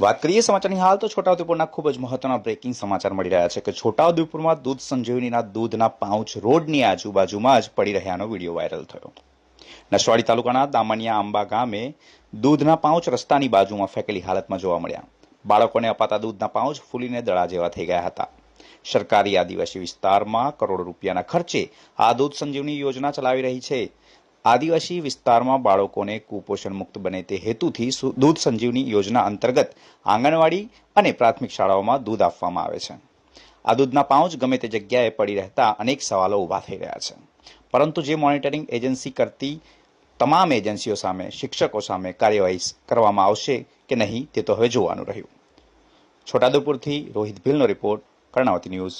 વાત કરીએ સમાચારની હાલ તો છોટાઉદેપુરના ખૂબ જ મહત્વના બ્રેકિંગ સમાચાર મળી રહ્યા છે કે છોટાઉદેપુરમાં દૂધ સંજીવનીના દૂધના પાઉચ રોડની આજુબાજુમાં જ પડી રહ્યાનો વીડિયો વાયરલ થયો. નસવાડી તાલુકાના દામણિયા આંબા ગામે દૂધના પાઉચ રસ્તાની બાજુમાં ફેંકેલી હાલતમાં જોવા મળ્યા. બાળકોને અપાતા દૂધના પાઉચ ફૂલીને દડા જેવા થઈ ગયા હતા. સરકારી આદિવાસી વિસ્તારમાં કરોડો રૂપિયાના ખર્ચે આ દૂધ સંજીવની યોજના ચલાવી રહી છે. આદિવાસી વિસ્તારમાં બાળકોને કુપોષણ મુક્ત બને તે હેતુથી દૂધ સંજીવની યોજના અંતર્ગત આંગણવાડી અને પ્રાથમિક શાળાઓમાં દૂધ આપવામાં આવે છે. આ દૂધના પાઉચ ગમે તે જગ્યાએ પડી રહેતા અનેક સવાલો ઊભા થઈ રહ્યા છે. પરંતુ જે મોનિટરિંગ એજન્સી કરતી તમામ એજન્સીઓ સામે, શિક્ષકો સામે કાર્યવાહી કરવામાં આવશે કે નહીં તે તો હવે જોવાનું રહ્યું. છોટાઉદેપુરથી રોહિત ભીલનો રિપોર્ટ, કર્ણાવતી ન્યૂઝ